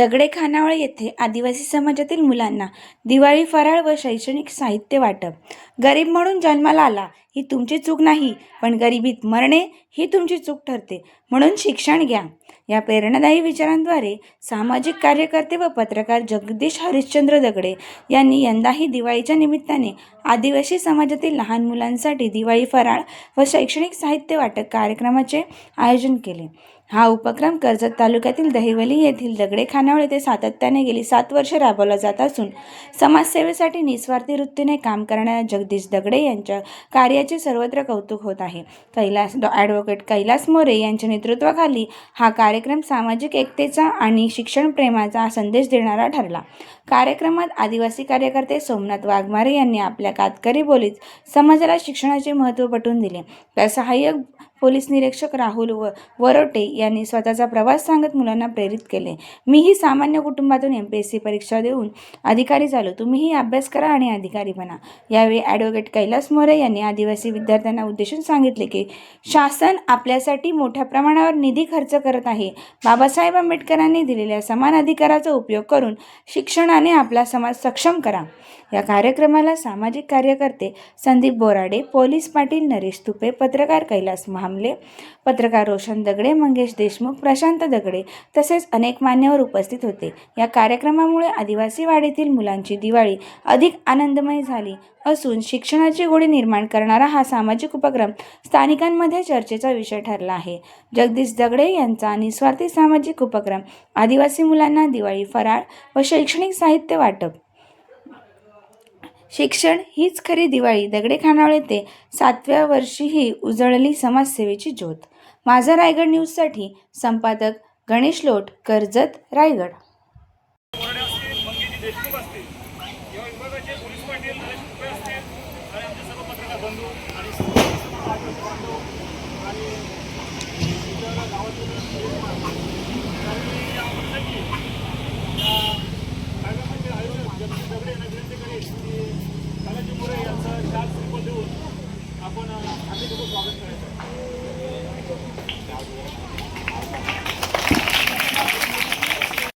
दगडे खानावळ येथे आदिवासी समाजातील मुलांना दिवाळी फराळ व शैक्षणिक साहित्य वाटप. गरीब म्हणून जन्माला आला. ही तुमची चूक नाही पण गरिबीत मरणे ही तुमची चूक ठरते. म्हणून शिक्षण घ्या. या प्रेरणादायी विचारांद्वारे सामाजिक कार्यकर्ते व पत्रकार जगदीश हरिश्चंद्र दगडे यांनी यंदाही दिवाळीच्या निमित्ताने आदिवासी समाजातील लहान मुलांसाठी दिवाळी फराळ व शैक्षणिक साहित्य वाटप कार्यक्रमाचे आयोजन केले. हा उपक्रम कर्जत तालुक्यातील दहिवली येथील दगडे खानावळ येथे सातत्याने गेली सात वर्षे राबवला जात असून समाजसेवेसाठी निस्वार्थी वृत्तीने काम करणाऱ्या जगदीश दगडे यांच्या कार्य याचे सर्वत्र कौतुक होत आहे. कैलास डॉ ॲडव्होकेट कैलास मोरे यांच्या नेतृत्वाखाली हा कार्यक्रम सामाजिक एकतेचा आणि शिक्षण प्रेमाचा संदेश देणारा ठरला. कार्यक्रमात आदिवासी कार्यकर्ते सोमनाथ वाघमारे यांनी आपल्या कातकरी बोलीत समाजाला शिक्षणाचे महत्त्व पटवून दिले. तर सहाय्यक पोलीस निरीक्षक राहुल व वरोटे यांनी स्वतःचा प्रवास सांगत मुलांना प्रेरित केले. मीही सामान्य कुटुंबातून एम पी एस सी परीक्षा देऊन अधिकारी झालो. तुम्हीही अभ्यास करा आणि अधिकारी बना. यावेळी ॲडव्होकेट कैलास मोरे यांनी आदिवासी विद्यार्थ्यांना उद्देशून सांगितले की शासन आपल्यासाठी मोठ्या प्रमाणावर निधी खर्च करत आहे. बाबासाहेब आंबेडकरांनी दिलेल्या समान अधिकाराचा उपयोग करून शिक्षणाने आपला समाज सक्षम करा. या कार्यक्रमाला सामाजिक कार्यकर्ते संदीप बोराडे पोलीस पाटील नरेश तुपे पत्रकार कैलास महामले पत्रकार रोशन दगडे मंगेश देशमुख प्रशांत दगडे तसेच अनेक मान्यवर उपस्थित होते. या कार्यक्रमामुळे आदिवासी वाडीतील मुलांची दिवाळी अधिक आनंदमय झाली असून शिक्षणाची गोडी निर्माण करणारा हा सामाजिक उपक्रम स्थानिकांमध्ये चर्चेचा विषय ठरला आहे. जगदीश दगडे यांचा निस्वार्थी सामाजिक उपक्रम आदिवासी मुलांना दिवाळी फराळ व शैक्षणिक साहित्य वाटप. शिक्षण हीच खरी दिवाळी. दगडे खानावळ येथे सातव्या वर्षीही उजळली समाजसेवेची ज्योत. माझा रायगड न्यूजसाठी संपादक गणेश लोट कर्जत रायगड. आणि आपण आम्ही लोक स्वागत करायचं